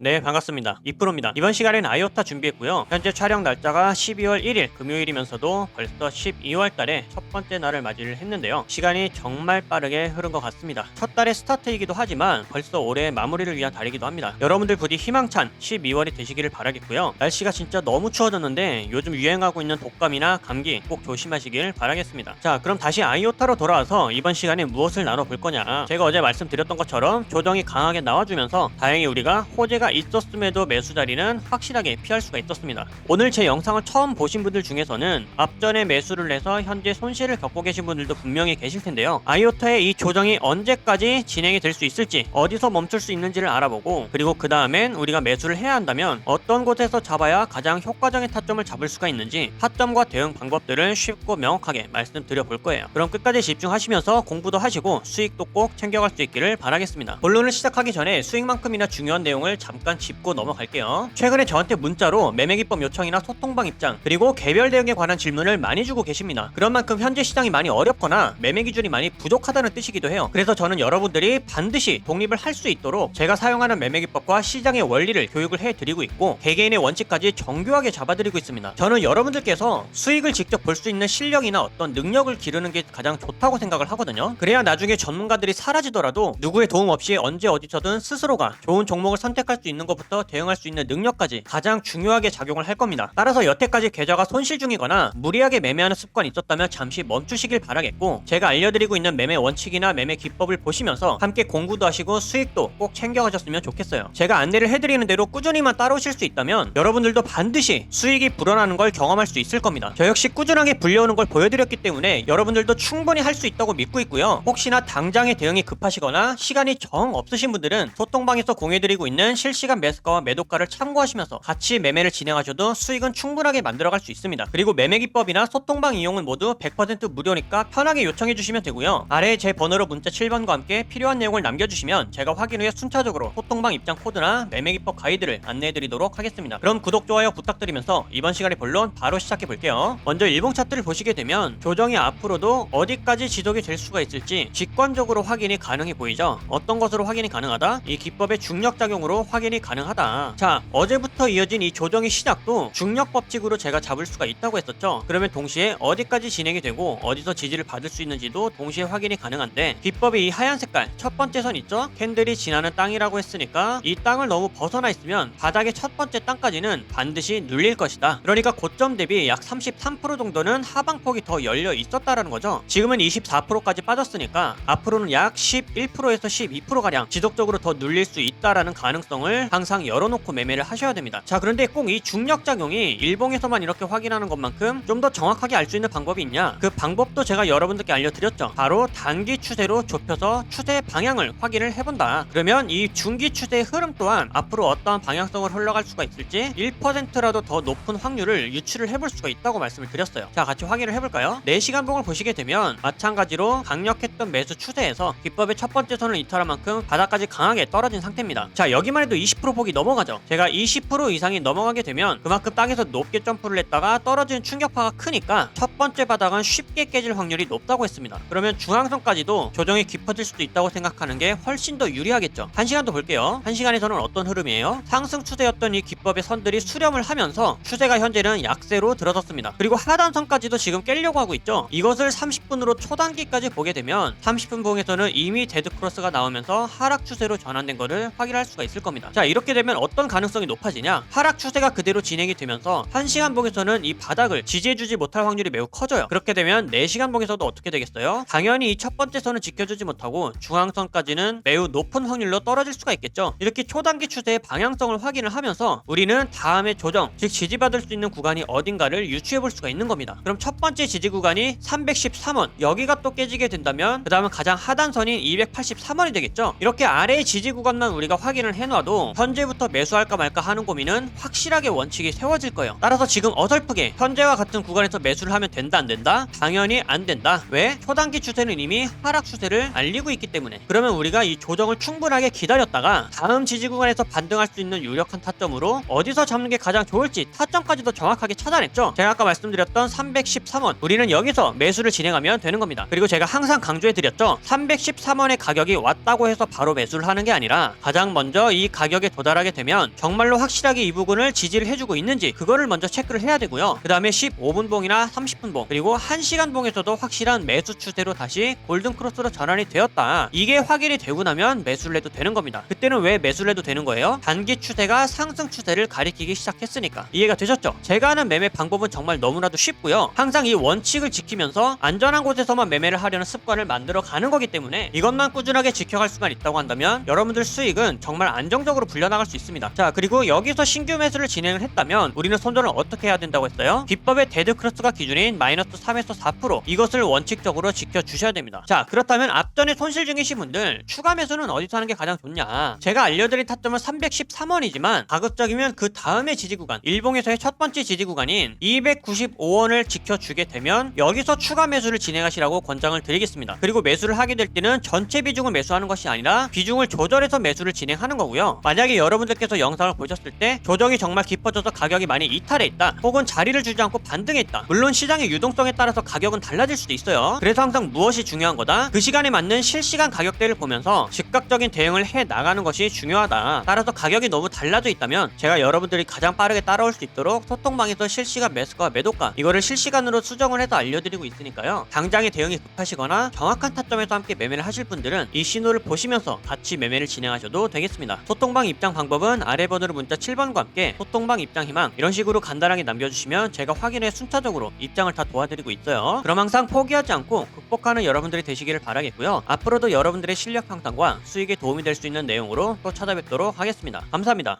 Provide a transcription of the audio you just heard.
네 반갑습니다. 이프로입니다. 이번 시간에는 아이오타 준비했고요. 현재 촬영 날짜가 12월 1일 금요일이면서도 벌써 12월 달에 첫 번째 날을 맞이를 했는데요. 시간이 정말 빠르게 흐른 것 같습니다. 첫 달의 스타트이기도 하지만 벌써 올해 마무리를 위한 달이기도 합니다. 여러분들 부디 희망찬 12월이 되시기를 바라겠고요. 날씨가 진짜 너무 추워졌는데 요즘 유행하고 있는 독감이나 감기 꼭 조심하시길 바라겠습니다. 자 그럼 다시 아이오타로 돌아와서 이번 시간에 무엇을 나눠볼 거냐? 제가 어제 말씀드렸던 것처럼 조정이 강하게 나와주면서 다행히 우리가 호재가 있었음에도 매수 자리는 확실하게 피할 수가 있었습니다. 오늘 제 영상을 처음 보신 분들 중에서는 앞전에 매수를 해서 현재 손실을 겪고 계신 분들도 분명히 계실 텐데요. 아이오타의 이 조정이 언제까지 진행이 될 수 있을지 어디서 멈출 수 있는지를 알아보고 그리고 그 다음엔 우리가 매수를 해야 한다면 어떤 곳에서 잡아야 가장 효과적인 타점을 잡을 수가 있는지 타점과 대응 방법들을 쉽고 명확하게 말씀드려 볼 거예요. 그럼 끝까지 집중하시면서 공부도 하시고 수익도 꼭 챙겨갈 수 있기를 바라겠습니다. 본론을 시작하기 전에 수익만큼이나 중요한 내용을 잠깐 짚고 넘어갈게요. 최근에 저한테 문자로 매매기법 요청이나 소통방 입장 그리고 개별 대응에 관한 질문을 많이 주고 계십니다. 그런 만큼 현재 시장이 많이 어렵거나 매매 기준이 많이 부족하다는 뜻이기도 해요. 그래서 저는 여러분들이 반드시 독립을 할 수 있도록 제가 사용하는 매매 기법과 시장의 원리를 교육을 해드리고 있고 개개인의 원칙까지 정교하게 잡아드리고 있습니다. 저는 여러분들께서 수익을 직접 볼 수 있는 실력이나 어떤 능력을 기르는 게 가장 좋다고 생각을 하거든요. 그래야 나중에 전문가들이 사라지더라도 누구의 도움 없이 언제 어디서든 스스로가 좋은 종목을 선택할 수 있는 것부터 대응할 수 있는 능력까지 가장 중요하게 작용을 할 겁니다. 따라서 여태까지 계좌가 손실 중이거나 무리하게 매매하는 습관이 있었다면 잠시 멈추시길 바라겠고 제가 알려드리고 있는 매매 원칙이나 매매 기법을 보시면서 함께 공부도 하시고 수익도 꼭 챙겨가셨으면 좋겠어요. 제가 안내를 해드리는 대로 꾸준히만 따라오실 수 있다면 여러분들도 반드시 수익이 불어나는 걸 경험할 수 있을 겁니다. 저 역시 꾸준하게 불려오는 걸 보여드렸기 때문에 여러분들도 충분히 할 수 있다고 믿고 있고요. 혹시나 당장의 대응이 급하시거나 시간이 정 없으신 분들은 소통방에서 공유해드리고 있는 실시 간 매수가와 매도가를 참고하시면서 같이 매매를 진행하셔도 수익은 충분하게 만들어갈 수 있습니다. 그리고 매매 기법이나 소통방 이용은 모두 100% 무료니까 편하게 요청해 주시면 되고요. 아래에 제 번호로 문자 7번과 함께 필요한 내용을 남겨주시면 제가 확인 후에 순차적으로 소통방 입장 코드나 매매 기법 가이드를 안내해 드리도록 하겠습니다. 그럼 구독, 좋아요 부탁드리면서 이번 시간의 본론 바로 시작해 볼게요. 먼저 일봉 차트를 보시게 되면 조정이 앞으로도 어디까지 지속이 될 수가 있을지 직관적으로 확인이 가능해 보이죠. 어떤 것으로 확인이 가능하다? 이 기법의 중력 작용으로 확인 이 가능하다. 자, 어제부터 이어진 이 조정의 시작도 중력 법칙으로 제가 잡을 수가 있다고 했었죠. 그러면 동시에 어디까지 진행이 되고 어디서 지지를 받을 수 있는지도 동시에 확인이 가능한데 기법의 이 하얀 색깔 첫 번째 선 있죠? 캔들이 지나는 땅이라고 했으니까 이 땅을 너무 벗어나 있으면 바닥의 첫 번째 땅까지는 반드시 눌릴 것이다. 그러니까 고점 대비 약 33% 정도는 하방폭이 더 열려 있었다라는 거죠. 지금은 24%까지 빠졌으니까 앞으로는 약 11%에서 12%가량 지속적으로 더 눌릴 수 있다라는 가능성을 항상 열어놓고 매매를 하셔야 됩니다. 자, 그런데 꼭 이 중력 작용이 일봉에서만 이렇게 확인하는 것만큼 좀 더 정확하게 알 수 있는 방법이 있냐? 그 방법도 제가 여러분들께 알려드렸죠. 바로 단기 추세로 좁혀서 추세 방향을 확인을 해본다. 그러면 이 중기 추세의 흐름 또한 앞으로 어떠한 방향성을 흘러갈 수가 있을지 1%라도 더 높은 확률을 유추를 해볼 수가 있다고 말씀을 드렸어요. 자, 같이 확인을 해볼까요? 4시간 봉을 보시게 되면 마찬가지로 강력했던 매수 추세에서 기법의 첫 번째 선을 이탈한 만큼 바닥까지 강하게 떨어진 상태입니다. 자, 여기만 해도 20% 폭이 넘어가죠. 제가 20% 이상이 넘어가게 되면 그만큼 땅에서 높게 점프를 했다가 떨어지는 충격파가 크니까 첫 번째 바닥은 쉽게 깨질 확률이 높다고 했습니다. 그러면 중앙선까지도 조정이 깊어질 수도 있다고 생각하는 게 훨씬 더 유리하겠죠. 한 시간도 볼게요. 한 시간에서는 어떤 흐름이에요? 상승 추세였던 이 기법의 선들이 수렴을 하면서 추세가 현재는 약세로 들어섰습니다. 그리고 하단선까지도 지금 깨려고 하고 있죠. 이것을 30분으로 초단기까지 보게 되면 30분 봉에서는 이미 데드 크로스가 나오면서 하락 추세로 전환된 것을 확인할 수가 있을 겁니다. 자 이렇게 되면 어떤 가능성이 높아지냐? 하락 추세가 그대로 진행이 되면서 1시간 봉에서는 이 바닥을 지지해주지 못할 확률이 매우 커져요. 그렇게 되면 4시간 봉에서도 어떻게 되겠어요? 당연히 이 첫 번째 선은 지켜주지 못하고 중앙선까지는 매우 높은 확률로 떨어질 수가 있겠죠. 이렇게 초단기 추세의 방향성을 확인을 하면서 우리는 다음에 조정, 즉 지지받을 수 있는 구간이 어딘가를 유추해 볼 수가 있는 겁니다. 그럼 첫 번째 지지 구간이 313원 여기가 또 깨지게 된다면 그 다음은 가장 하단선인 283원이 되겠죠. 이렇게 아래의 지지 구간만 우리가 확인을 해놔도 현재부터 매수할까 말까 하는 고민은 확실하게 원칙이 세워질 거예요. 따라서 지금 어설프게 현재와 같은 구간에서 매수를 하면 된다 안 된다? 당연히 안 된다. 왜? 초단기 추세는 이미 하락 추세를 알리고 있기 때문에. 그러면 우리가 이 조정을 충분하게 기다렸다가 다음 지지 구간에서 반등할 수 있는 유력한 타점으로 어디서 잡는 게 가장 좋을지 타점까지도 정확하게 찾아냈죠. 제가 아까 말씀드렸던 313원. 우리는 여기서 매수를 진행하면 되는 겁니다. 그리고 제가 항상 강조해 드렸죠. 313원의 가격이 왔다고 해서 바로 매수를 하는 게 아니라 가장 먼저 이 가격 가격에 도달하게 되면 정말로 확실하게 이 부분을 지지를 해주고 있는지 그거를 먼저 체크를 해야 되고요. 그 다음에 15분 봉이나 30분 봉 그리고 1시간 봉에서도 확실한 매수 추세로 다시 골든 크로스로 전환이 되었다. 이게 확인이 되고 나면 매수를 해도 되는 겁니다. 그때는 왜 매수를 해도 되는 거예요? 단기 추세가 상승 추세를 가리키기 시작했으니까 이해가 되셨죠? 제가 하는 매매 방법은 정말 너무나도 쉽고요. 항상 이 원칙을 지키면서 안전한 곳에서만 매매를 하려는 습관을 만들어 가는 거기 때문에 이것만 꾸준하게 지켜갈 수만 있다고 한다면 여러분들 수익은 정말 안정적으로 불려나갈 수 있습니다. 자 그리고 여기서 신규 매수를 진행을 했다면 우리는 손절을 어떻게 해야 된다고 했어요? 비법의 데드 크로스가 기준인 마이너스 3에서 4% 이것을 원칙적으로 지켜주셔야 됩니다. 자 그렇다면 앞전에 손실 중이신 분들 추가 매수는 어디서 하는 게 가장 좋냐? 제가 알려드린 타점은 313원이지만 가급적이면 그 다음의 지지 구간 일봉에서의 첫 번째 지지 구간인 295원을 지켜주게 되면 여기서 추가 매수를 진행하시라고 권장을 드리겠습니다. 그리고 매수를 하게 될 때는 전체 비중을 매수하는 것이 아니라 비중을 조절해서 매수를 진행하는 거고요. 만약에 여러분들께서 영상을 보셨을 때 조정이 정말 깊어져서 가격이 많이 이탈해 있다 혹은 자리를 주지 않고 반등해 있다 물론 시장의 유동성에 따라서 가격은 달라질 수도 있어요. 그래서 항상 무엇이 중요한 거다? 그 시간에 맞는 실시간 가격대를 보면서 즉각적인 대응을 해 나가는 것이 중요하다. 따라서 가격이 너무 달라져 있다면 제가 여러분들이 가장 빠르게 따라올 수 있도록 소통방에서 실시간 매수가 매도가 이거를 실시간으로 수정을 해서 알려드리고 있으니까요. 당장의 대응이 급하시거나 정확한 타점에서 함께 매매를 하실 분들은 이 신호를 보시면서 같이 매매를 진행하셔도 되겠습니다. 소통방 입장 방법은 아래 번호로 문자 7번과 함께 소통방 입장 희망 이런 식으로 간단하게 남겨주시면 제가 확인해 순차적으로 입장을 다 도와드리고 있어요. 그럼 항상 포기하지 않고 극복하는 여러분들이 되시기를 바라겠고요. 앞으로도 여러분들의 실력 향상과 수익에 도움이 될 수 있는 내용으로 또 찾아뵙도록 하겠습니다. 감사합니다.